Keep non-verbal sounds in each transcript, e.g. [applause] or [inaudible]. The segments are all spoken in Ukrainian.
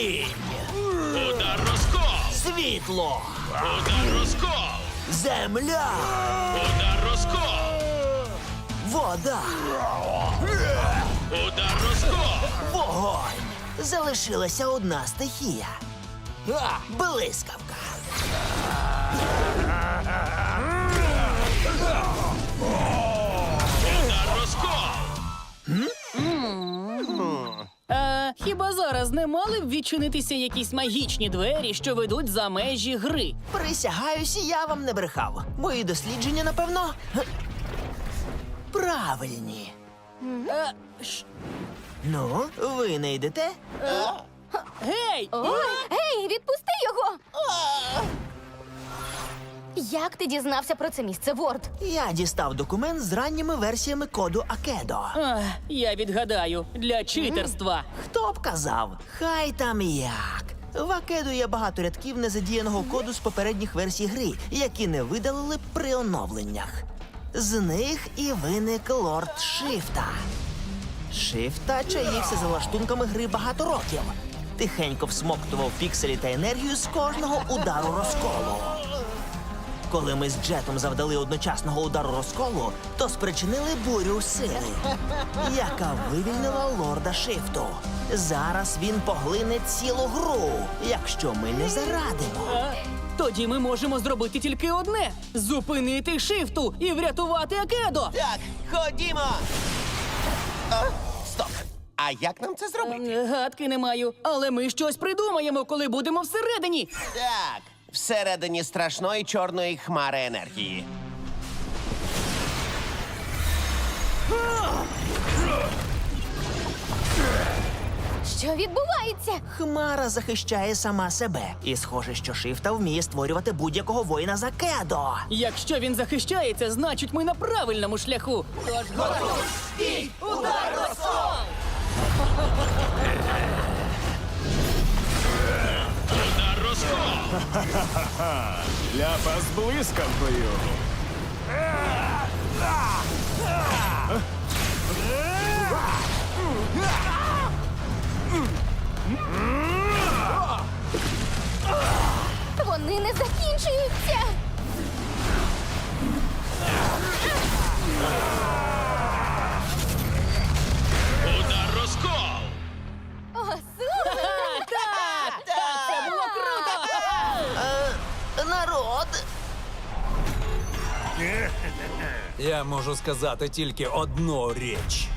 Тінь! Удар розкол! Світло! Удар розкол! Земля! Удар розкол! Вода! Удар розкол! Вогонь! Залишилася одна стихія. Блискавка! Не мали б відчинитися якісь магічні двері, що ведуть за межі гри? Присягаюся, я вам не брехав. Мої дослідження, напевно. Правильні. А, ш- Ну, ви не йдете? гей! Ой, гей, відпусти його! Як ти дізнався про це місце, Ворд? Я дістав документ з ранніми версіями коду Акедо. Ах, я відгадаю для читерства. Хто б казав? Хай там як. В Акеду є багато рядків незадіяного коду з попередніх версій гри, які не видалили при оновленнях. З них і виник лорд Шифта. Шифта чаївся за лаштунками гри багато років. Тихенько всмоктував пікселі та енергію з кожного удару розколу. Коли ми з Джетом завдали одночасного удару розколу, то спричинили бурю сили, яка вивільнила лорда Шифту. Зараз він поглине цілу гру, якщо ми не зарадимо. Тоді ми можемо зробити тільки одне: зупинити шифту і врятувати Акедо. Так, ходімо. О, стоп. А як нам це зробити? Ем, Гадки не маю, але ми щось придумаємо, коли будемо всередині. Так, всередині страшної чорної хмари енергії. Що відбувається? Хмара захищає сама себе. І схоже, що Шифта вміє створювати будь-якого воїна за кедо. Якщо він захищається, значить ми на правильному шляху. Тож готово! Стій! Удар [laughs] розкол! Ляпа. Вони не закінчуються. Я можу сказати тільки одну річ.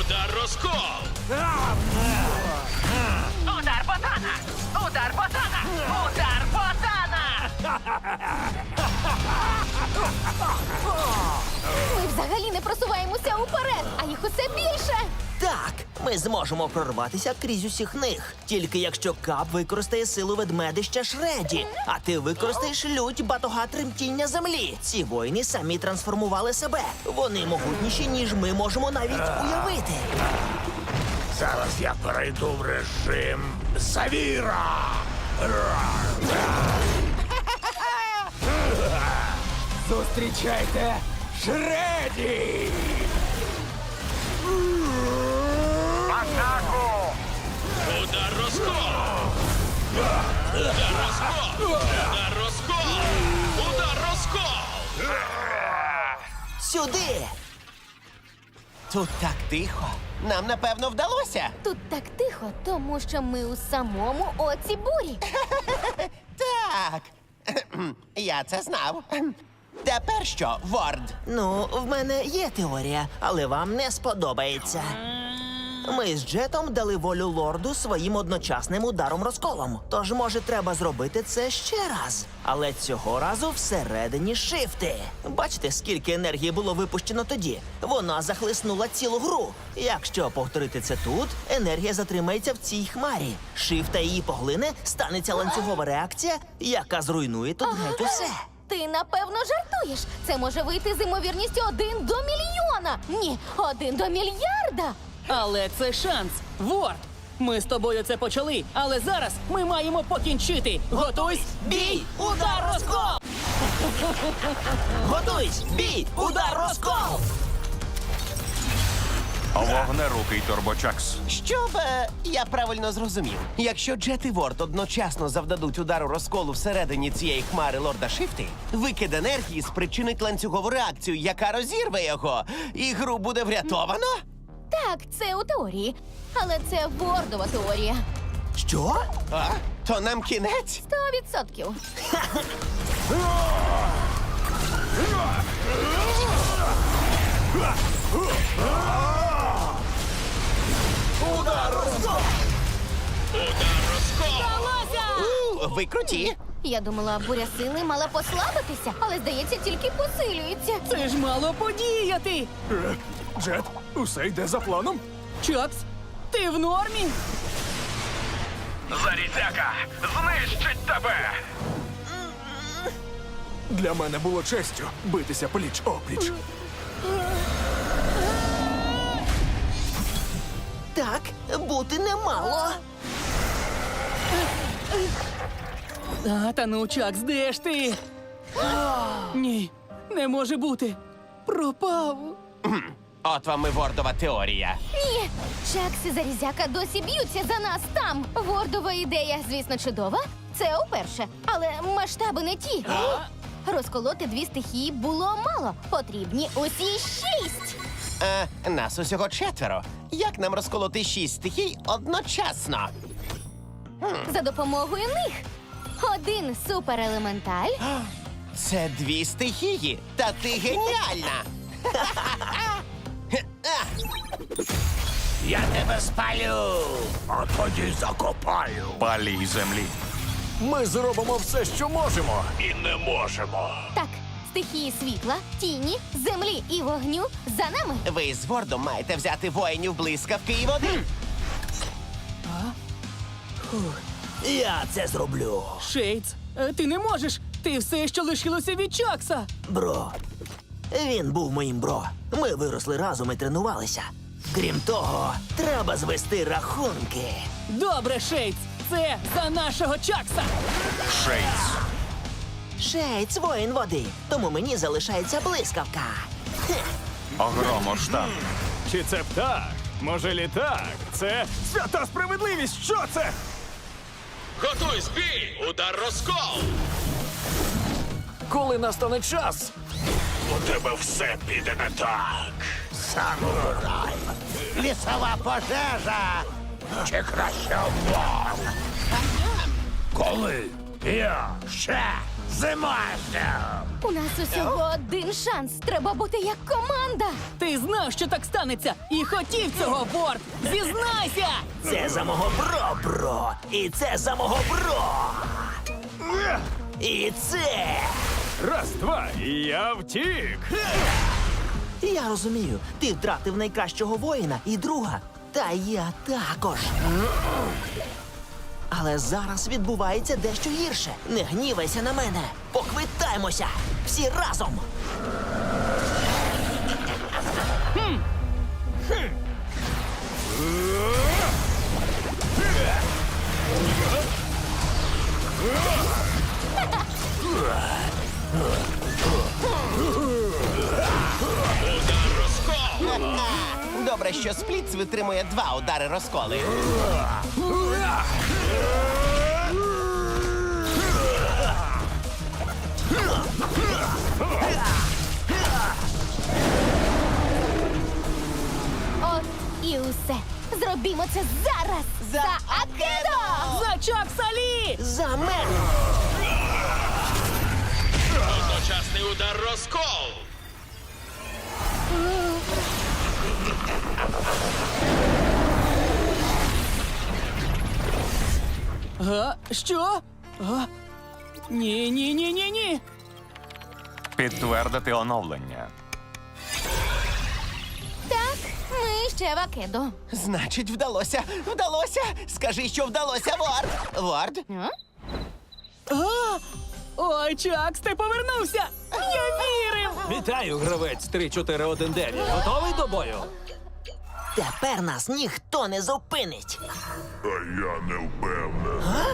Удар розкол! Удар ботана! Удар ботана! Удар ботана! Ми взагалі не просуваємося уперед, а їх усе більше. Так, ми зможемо прорватися крізь усіх них. Тільки якщо кап використає силу ведмедища Шреді, а ти використаєш лють батога тремтіння землі. Ці воїни самі трансформували себе. Вони могутніші, ніж ми можемо навіть уявити. Зараз я перейду в режим Завіра. Зустрічайте Шреді! Сюди! Тут так тихо. Нам напевно вдалося. Тут так тихо, тому що ми у самому оці бурі. [laughs] Так. [clears throat] Я це знав. Тепер що, Ворд? Ну, в мене є теорія, але вам не сподобається. Ми з Джетом дали волю лорду своїм одночасним ударом розколом. Тож, може, треба зробити це ще раз. Але цього разу всередині шифти. Бачите, скільки енергії було випущено тоді? Вона захлиснула цілу гру. Якщо повторити це тут, енергія затримається в цій хмарі. Шифта її поглине, станеться ланцюгова реакція, яка зруйнує тут геть усе. Ти напевно жартуєш. Це може вийти з імовірністю один до мільйона. Ні, один до мільярда. Але це шанс. Ворд, Ми з тобою це почали, але зараз ми маємо покінчити. Готуйсь! Бій! Удар розкол! Готуйсь! Бій! Удар розкол! Вогнерукий турбочакс. Щоб е, я правильно зрозумів, якщо Джет і Ворд одночасно завдадуть удару розколу всередині цієї хмари лорда Шифти, викид енергії спричинить ланцюгову реакцію, яка розірве його, і гру буде врятовано? Так, це у теорії. Але це вордова теорія. Що? А? То нам кінець? Сто відсотків. Удар розкол! У, ви круті. Я думала, буря сили мала послабитися, але здається, тільки посилюється. Це ж мало подіяти! Джет, усе йде за планом. Чакс, ти в нормі? Зарізяка! Знищить тебе! Для мене було честю битися пліч опліч. Так, бути немало. А, та ну, Чакс, де ж ти? Ні, не може бути. Пропав. От вам і вордова теорія. Ні, Чакс і Зарізяка досі б'ються за нас там. Вордова ідея, звісно, чудова. Це уперше, але масштаби не ті. Розколоти дві стихії було мало. Потрібні усі шість. Е, нас усього четверо. Як нам розколоти шість стихій одночасно? За допомогою них. Один суперелементаль, Це дві стихії, та ти геніальна. Я тебе спалю, а тоді закопаю. Палій землі. Ми зробимо все, що можемо. І не можемо. так, стихії світла, тіні, землі і вогню за нами. Ви з Вордом маєте взяти воїнів блискавки і води. Я це зроблю. Шейдс, е, ти не можеш. Ти все, що лишилося від Чакса. Бро. Він був моїм бро. Ми виросли разом і тренувалися. Крім того, треба звести рахунки. Добре, Шейдс, це за нашого Чакса. Шейц. Шейц воїн води, тому мені залишається блискавка. Хе. Огромоштан. Чи це птах? Може літак? Це свята справедливість. Що це? Готуйсь, збій! Удар розкол! Коли настане час? У тебе все піде не так. Самурай. Лісова пожежа. Чи краще вор? Коли я ще зимаю. У нас усього один шанс. Треба бути як команда. Ти знав, що так станеться, і хотів цього, Ворд! Зізнайся! Це за мого бро, бро. І це за мого бро. І це. Раз, два, і я втік. Я розумію, ти втратив найкращого воїна і друга. Та я також. Але зараз відбувається дещо гірше. Не гнівайся на мене. Поквитаймося. Всі разом. Що спліц витримує два удари розколи. От і усе. Зробімо це зараз. За Акедо! За Чакса Лі! За мене. Одночасний удар розкол! Що? А? Ні, ні, ні, ні, ні. Підтвердити оновлення. Так, ми ще в Акедо. Значить, вдалося. Вдалося. Скажи, що вдалося, Ворд. Ворд? А? А! Ой, Чакс, ти повернувся! Я вірив! Вітаю, гравець 3419. Готовий до бою? Тепер нас ніхто не зупинить. А я не впевнений.